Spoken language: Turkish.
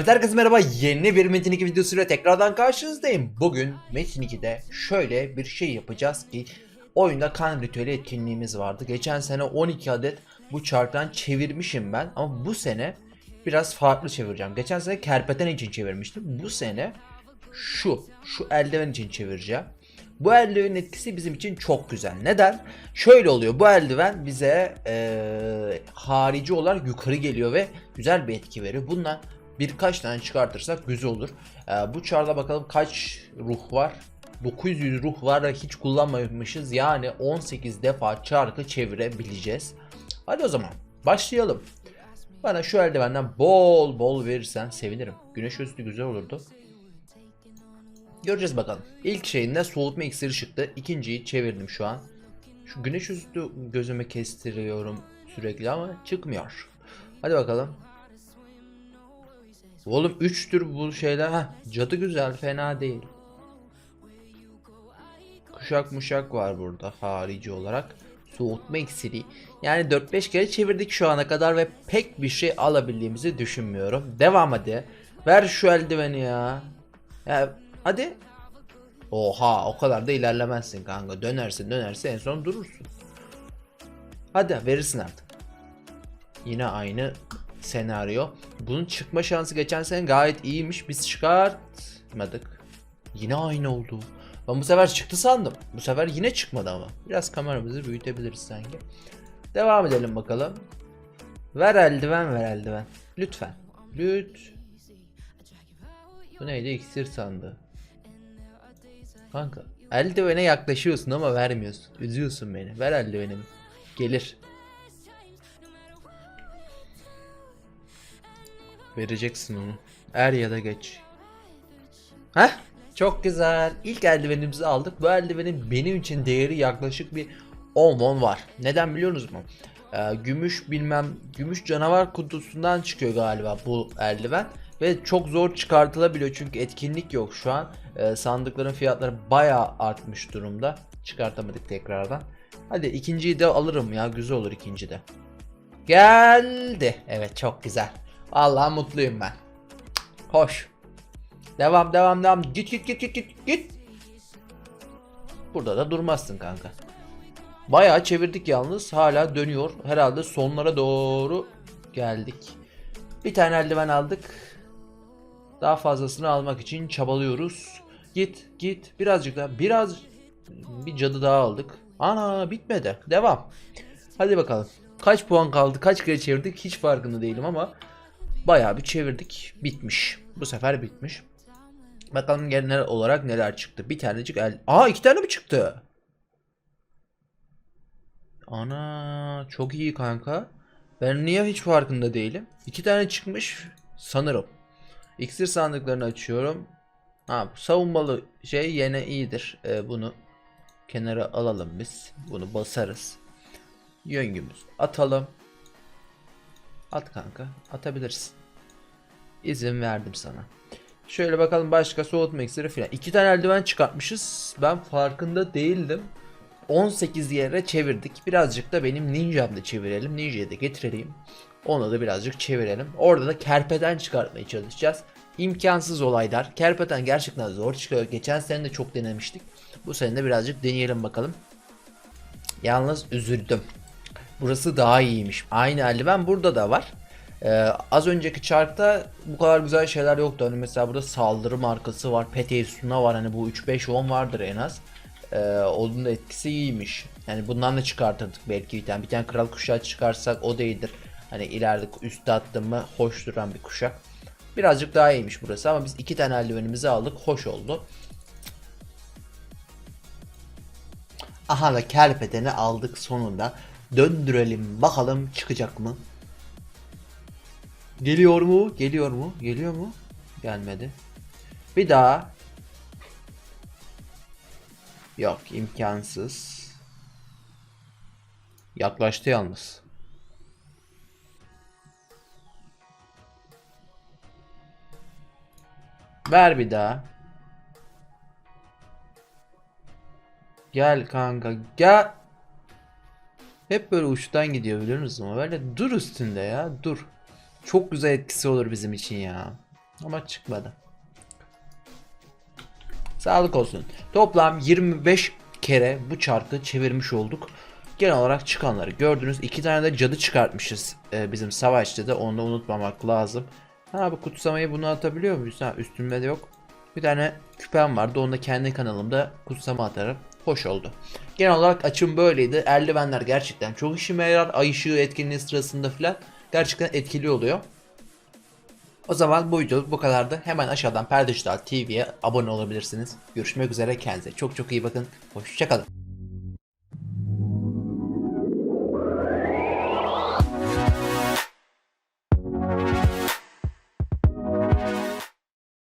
Evet herkese merhaba yeni bir Metin 2 videosuyla tekrardan karşınızdayım. Bugün Metin 2'de şöyle bir şey yapacağız ki oyunda kan ritüeli etkinliğimiz vardı. Geçen sene 12 adet bu çarktan çevirmişim ben ama bu sene biraz farklı çevireceğim. Geçen sene kerpeten için çevirmiştim. Bu sene şu, şu eldiven için çevireceğim. Bu eldivenin etkisi bizim için çok güzel. Neden? Şöyle oluyor. Bu eldiven bize eee, harici olarak yukarı geliyor ve güzel bir etki veriyor. Bundan birkaç tane çıkartırsak güzel olur. Eee, bu çarda bakalım kaç ruh var? 900 ruh var ve hiç kullanmamışız. Yani 18 defa çarkı çevirebileceğiz. Hadi o zaman başlayalım. Bana şu eldivenden bol bol verirsen sevinirim. Güneş üstü güzel olurdu. Göreceğiz bakalım. İlk şeyinde soğutma iksiri çıktı. İkinciyi çevirdim şu an. Şu güneş üstü gözüme kestiriyorum sürekli ama çıkmıyor. Hadi bakalım. Oğlum 3'tür bu şeyler. Heh, cadı güzel fena değil. Kuşak muşak var burada harici olarak. Soğutma iksiri. Yani 4-5 kere çevirdik şu ana kadar ve pek bir şey alabildiğimizi düşünmüyorum. Devam hadi. Ver şu eldiveni ya. Ya hadi. Oha o kadar da ilerlemezsin kanka. Dönersin dönersin en son durursun. Hadi verirsin artık. Yine aynı senaryo. Bunun çıkma şansı geçen sene gayet iyiymiş. Biz çıkartmadık. Yine aynı oldu. Ben bu sefer çıktı sandım. Bu sefer yine çıkmadı ama. Biraz kameramızı büyütebiliriz sanki. Devam edelim bakalım. Ver eldiven ver eldiven. Lütfen. Lüt. Bu neydi? İksir sandı. Kanka eldivene yaklaşıyorsun ama vermiyorsun. Üzüyorsun beni. Ver eldivenimi. Gelir. Vereceksin onu. Er ya da geç. Heh. Çok güzel. İlk eldivenimizi aldık. Bu eldivenin benim için değeri yaklaşık bir 10 won var. Neden biliyorsunuz mu? Ee, gümüş bilmem gümüş canavar kutusundan çıkıyor galiba bu eldiven ve çok zor çıkartılabiliyor çünkü etkinlik yok şu an. Ee, sandıkların fiyatları bayağı artmış durumda. Çıkartamadık tekrardan. Hadi ikinciyi de alırım ya güzel olur ikinci de. Geldi. Evet çok güzel. Vallahi mutluyum ben. Hoş. Devam devam devam. Git git git git git git. Burada da durmazsın kanka. Bayağı çevirdik yalnız. Hala dönüyor. Herhalde sonlara doğru geldik. Bir tane eldiven aldık. Daha fazlasını almak için çabalıyoruz. Git git birazcık daha biraz bir cadı daha aldık. Ana bitmedi. Devam. Hadi bakalım. Kaç puan kaldı? Kaç kere çevirdik? Hiç farkında değilim ama bayağı bir çevirdik. Bitmiş. Bu sefer bitmiş. Bakalım genel olarak neler çıktı. Bir tanecik el... Aa iki tane mi çıktı? Ana çok iyi kanka. Ben niye hiç farkında değilim? İki tane çıkmış sanırım. İksir sandıklarını açıyorum. Ha savunmalı şey yine iyidir. Ee, bunu kenara alalım biz. Bunu basarız. Yöngümüz atalım. At kanka. Atabilirsin. İzin verdim sana. Şöyle bakalım başka soğutma iksiri filan. İki tane eldiven çıkartmışız. Ben farkında değildim. 18 yere çevirdik. Birazcık da benim ninjamda çevirelim. Ninja'yı da getirelim. Onu da birazcık çevirelim. Orada da kerpeten çıkartmaya çalışacağız. İmkansız olaylar. Kerpeten gerçekten zor çıkıyor. Geçen sene de çok denemiştik. Bu sene de birazcık deneyelim bakalım. Yalnız üzüldüm. Burası daha iyiymiş. Aynı eldiven burada da var. Ee, az önceki çarkta bu kadar güzel şeyler yoktu. Hani mesela burada saldırı markası var. Pete Suna var. Hani bu 3-5-10 vardır en az. Ee, onun da etkisi iyiymiş. Yani bundan da çıkartırdık belki bir tane. Bir tane kral kuşağı çıkarsak o da iyidir. Hani ileride üstte attım mı hoş duran bir kuşak. Birazcık daha iyiymiş burası ama biz iki tane eldivenimizi aldık. Hoş oldu. Aha da kerpeteni aldık sonunda. Döndürelim bakalım çıkacak mı? Geliyor mu? Geliyor mu? Geliyor mu? Gelmedi. Bir daha. Yok imkansız. Yaklaştı yalnız. Ver bir daha. Gel kanka gel. Hep böyle uçtan gidiyor biliyor musun? Böyle dur üstünde ya dur. Çok güzel etkisi olur bizim için ya. Ama çıkmadı. Sağlık olsun. Toplam 25 kere bu çarkı çevirmiş olduk. Genel olarak çıkanları gördünüz. İki tane de cadı çıkartmışız e, bizim savaşta da onu da unutmamak lazım. Ha bu kutsamayı bunu atabiliyor muyuz? Ha üstümde de yok. Bir tane küpem vardı. Onu da kendi kanalımda kutsama atarım. Hoş oldu. Genel olarak açım böyleydi. Eldivenler gerçekten çok işime yarar. Ay ışığı etkinliği sırasında falan gerçekten etkili oluyor. O zaman bu video bu kadardı. Hemen aşağıdan Perdiştal TV'ye abone olabilirsiniz. Görüşmek üzere kendinize çok çok iyi bakın. Hoşçakalın.